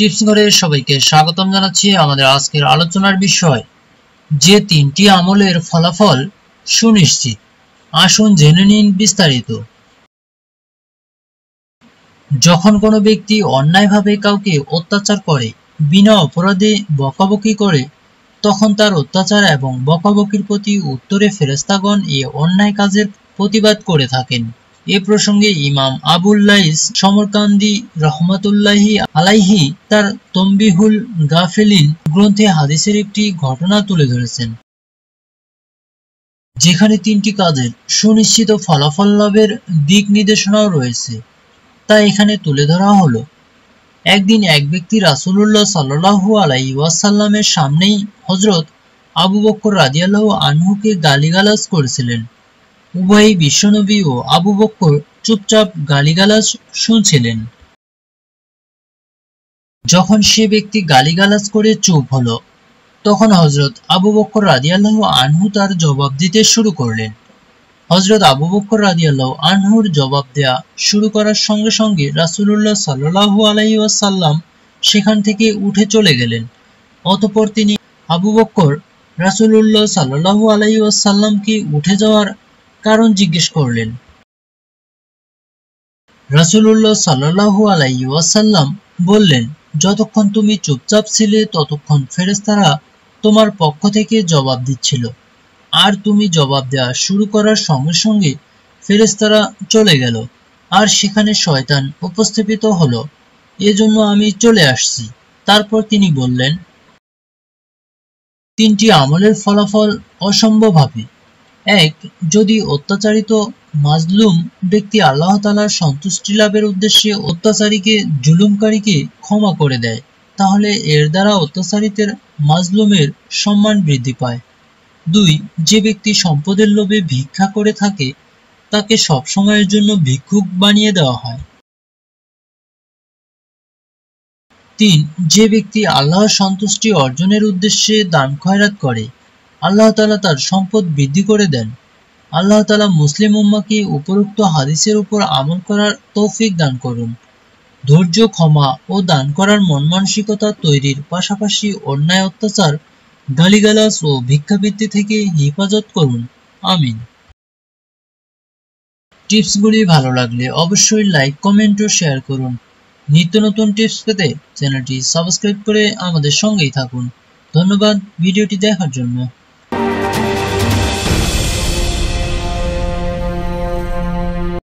Tips ঘরে সবাইকে স্বাগতম জানাচ্ছি আমাদের আজকের আলোচনার বিষয়, যে তিনটি আমলের ফলাফল সুনিশ্চিত। আসুন জেনে নিন বিস্তারিত। যখন কোনো ব্যক্তি অন্যায়ভাবে কাউকে অত্যাচার করে, বিনা অপরাধে বকাবকি করে, তখন তার অত্যাচার এবং বকাবকির প্রতি উত্তরে ফেরেস্তাগণ এ অন্যায় কাজের প্রতিবাদ করে থাকেন। এ প্রসঙ্গে ইমাম আবুল্লাইস সমরকান্দি রহমাতুল্লাহি আলাইহি তার তম্বিহুল গাফেলিন গ্রন্থে হাদিসের একটি ঘটনা তুলে ধরেছেন, যেখানে তিনটি কাজের সুনিশ্চিত ফলাফল লাভের দিক নির্দেশনাও রয়েছে। তা এখানে তুলে ধরা হলো, একদিন এক ব্যক্তি রাসুলুল্লাহ সাল্লাহু আলাই ওয়াসাল্লামের সামনেই হজরত আবু বক্কর রাজিয়াল্লাহ আনহুকে গালিগালাজ করেছিলেন। উভয়ই বিশ্বনবী ও আবু বক্কর চুপচাপ গালিগালাজ শুনছিলেন। যখন সে ব্যক্তি গালিগালাজ করে চুপ হলো, তখন হজরত আবু বক্কর রাদিয়াল্লাহ আনহু তার জবাব দিতে শুরু করলেন। হজরত আবু বক্কর রাদিয়াল্লাহ আনহুর জবাব দেয়া শুরু করার সঙ্গে সঙ্গে রাসুলুল্লাহ সাল্লাহু আলাই ওয়াসাল্লাম সেখান থেকে উঠে চলে গেলেন। অতপর তিনি আবু বক্কর রাসুলুল্লাহ সাল্লাহু আলাই ওয়াসাল্লামকে উঠে যাওয়ার কারণ জিজ্ঞেস করলেন। রাসুলুল্লাহ সাল্লাহু আলাই ওয়াসাল্লাম বললেন, যতক্ষণ তুমি চুপচাপ ছিলে, ততক্ষণ ফেরেস্তারা তোমার পক্ষ থেকে জবাব দিচ্ছিল। আর তুমি জবাব দেওয়া শুরু করার সঙ্গে সঙ্গে ফেরেস্তারা চলে গেল। আর সেখানে শয়তান উপস্থাপিত হলো। এজন্য আমি চলে আসছি। তারপর তিনি বললেন, তিনটি আমলের ফলাফল অসম্ভব হবে। এক, যদি অত্যাচারিত মাজলুম ব্যক্তি আল্লাহ তালার সন্তুষ্টি লাভের উদ্দেশ্যে অত্যাচারীকে, জুলুমকারীকে ক্ষমা করে দেয়, তাহলে এর দ্বারা অত্যাচারিতের মাজলুমের সম্মান বৃদ্ধি পায়। দুই, যে ব্যক্তি সম্পদের লোভে ভিক্ষা করে থাকে, তাকে সব সময়ের জন্য ভিক্ষুক বানিয়ে দেওয়া হয়। তিন, যে ব্যক্তি আল্লাহর সন্তুষ্টি অর্জনের উদ্দেশ্যে দান খয়রাত করে আল্লাহ তালা তার সম্পদ বৃদ্ধি করে দেন। আল্লাহ তালা মুসলিম উম্মাকে উপরোক্ত হাদিসের উপর আমল করার তৌফিক দান করুন। ধৈর্য, ক্ষমা ও দান করার মন মানসিকতা তৈরির পাশাপাশি অন্যায় অত্যাচার গালিগালাস ও ভিক্ষাবৃত্তি থেকে হেফাজত করুন। আমিন। টিপসগুলি ভালো লাগলে অবশ্যই লাইক, কমেন্ট ও শেয়ার করুন। নিত্য নতুন টিপস পেতে চ্যানেলটি সাবস্ক্রাইব করে আমাদের সঙ্গেই থাকুন। ধন্যবাদ, ভিডিওটি দেখার জন্য।